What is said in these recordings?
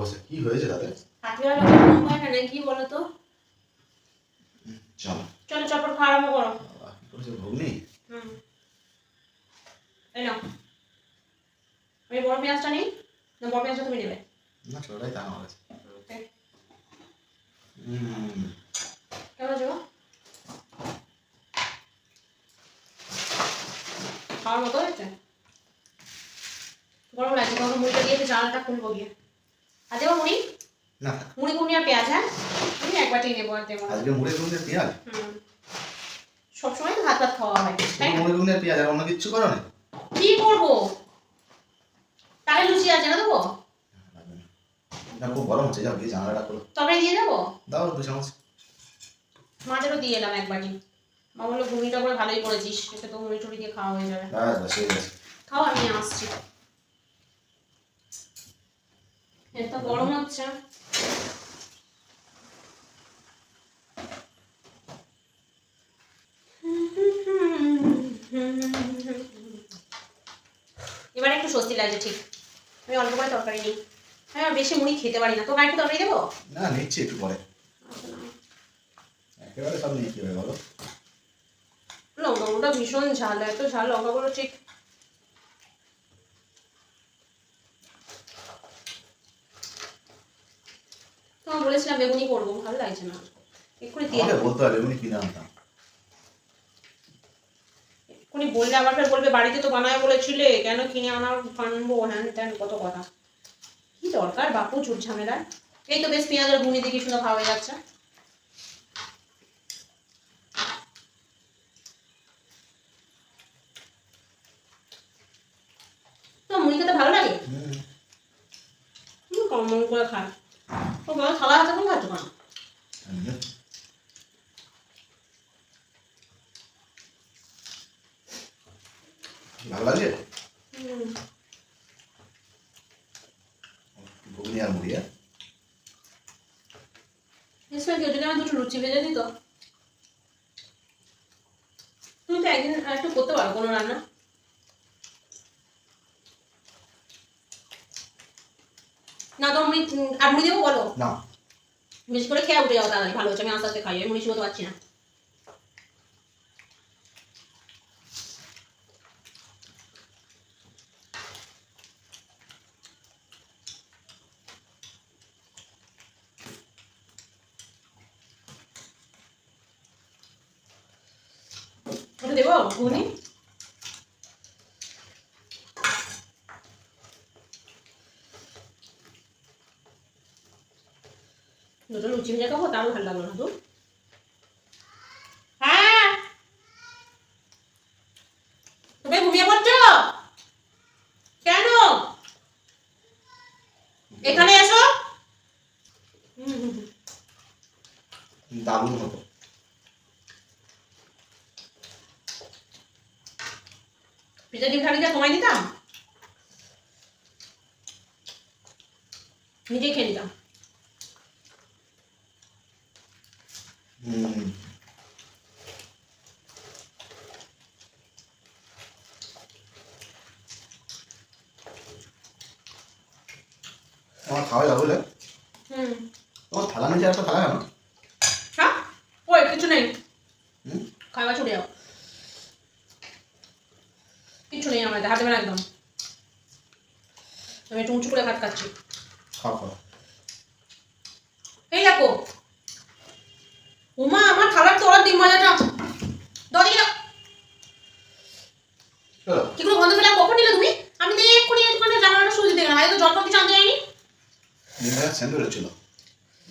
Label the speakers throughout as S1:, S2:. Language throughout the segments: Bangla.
S1: বসে। কি হয়েছে তাদের
S2: হাতিওয়ালা লোকের ঘুম হয় না নাকি বলো তো
S1: চলো।
S2: চলো চটপট খাওয়া আরম্ভ করো।
S1: করেছে ঘুগনি
S2: এই নাও। আমি বড় পেঁয়াজটা নেই না বড় পেঁয়াজটা তুমি নেবে?
S1: না ছোটটাই তা আমার কাছে।
S2: কেমন আছে খাওয়ার মতো হয়েছে? গরম লাগছে তখন মুড়িটা দিয়ে জানালাটা খুলবো গিয়ে। আর দেবো মুড়ি?
S1: না।
S2: মুড়ি ঘুগনি আর পেঁয়াজ হ্যাঁ? আমি এক বাটি নেব আর দেবো।
S1: আজকে মুড়ে ঘুগনি আর পেঁয়াজ?
S2: হুম। সবসময় ভাত ভাত খাওয়া হয়। তাই
S1: ঘুগনি আর পেঁয়াজ আর অন্য কিচ্ছু করো না?
S2: কি করব? তাহলে লুচি আছে না দেবো?
S1: না। খুব গরম হচ্ছে যাও গিয়ে জানালাটা খোলো।
S2: তবে দিয়ে দেবো?
S1: দাও দু চামচ
S2: মাছেরও দিয়ে এলাম এক বাটি। মা বলল করে ভালোই করেছিস তো মুড়ি টুড়ি দিয়ে খাওয়া হয়ে যাবে।
S1: হয়ে
S2: খাও আমি আসছি। এত গরম হচ্ছে। এবার একটু স্বস্তি লাগছে ঠিক। আমি অল্প করে তরকারি নিই। হ্যাঁ বেশি মুড়ি খেতে পারি না। তোকে একটু তরকারি দেবো?
S1: না নিচ্ছি একটু পরে। একেবারে সব নিয়ে কি হবে বলো?
S2: লঙ্কাগুলোটা ভীষণ ঝাল এত ঝাল লঙ্কাগুলো ঠিক। তোমার বলেছিলাম বেগুনি করব ভালো লাগছে না। এক্ষুনি
S1: আমাকে বলতে হবে এমনি কিনে আনতাম।
S2: এক্ষুনি বললে আবার ফের বলবে বাড়িতে তো বানায় বলেছিলে কেন কিনে আনার আনব? হ্যান ত্যান কত কথা। কি দরকার বাপু চুট ঝামেলার এই তো বেশ পেঁয়াজের ঘুনি দিয়ে কি সুন্দর খাওয়া হয়ে যাচ্ছে। তো মুড়ি খেতে ভালো লাগে? দুটো লুচি ভেজে দিত তুমি তো একদিন আর একটু করতে পারো কোনো রান্না না তো আমি আর মুড়ি দেবো বলো?
S1: না।
S2: বেশি করে খেয়ে উঠে যাও তাড়াতাড়ি ভালো হচ্ছে আমি আস্তে আস্তে খাই আমি মুড়ি শুকোতে পারছি না। দেবো ঘুগনি? দুটো লুচি ভেজে খাব তাও ভালো লাগল না তো হ্যাঁ তুমি ঘুমিয়ে পড়ছো কেন এখানে এসো।
S1: দারুণ হতো
S2: ডিম থাকলে দিতাম নিজেই খেয়ে নিতাম
S1: আমার খাওয়া যাবে বলে?
S2: হুম।
S1: তোমার থালা নিচে একটা থালা কেন?
S2: হ্যাঁ? ওই কিছু নেই।
S1: হুম?
S2: খাবার ছুটে যাও। কিছু নেই আমার হাতে বেলা একদম। আমি একটু উঁচু করে ভাত খাচ্ছি।
S1: খাও খাও।
S2: এই দেখো উমা আমার খাবার তো ওরা ডিম ভাজাটা দদি
S1: চলো
S2: কি করে গন্ধ ফেলা কখন নিলে তুমি? আমি তো এক্ষুনি ওখানে জানালাটা সুজি দেখলাম আগে তো জল কিছু আনতে যাইনি।
S1: ডিমটা সেন্ড হচ্ছিল।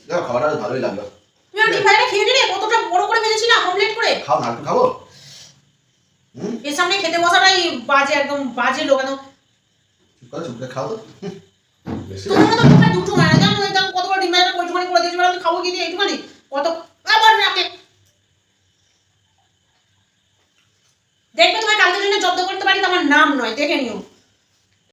S1: দেখো খাবারটা ভালোই লাগল।
S2: তুমি আর ডিম ভাজাটা খেয়ে নিলে? কতটা বড় করে ভেজেছিলাম অমলেট করে?
S1: খাও না একটু খাব?
S2: এর সামনে খেতে বসাটাই বাজে একদম বাজে লোক একদম।
S1: চুপ করে চুপ করে খাও। তো হুম।
S2: তো দুটো মারা জানো ওই দেখো কত ডিম ভাজাটা করে দিয়েছি আমি খাব কি দিয়ে? এইটুখানি কত আবার রাখে দেখবে তোমার কালকের জন্য জব্দ করতে পারি তো আমার নাম নয় দেখে নিও।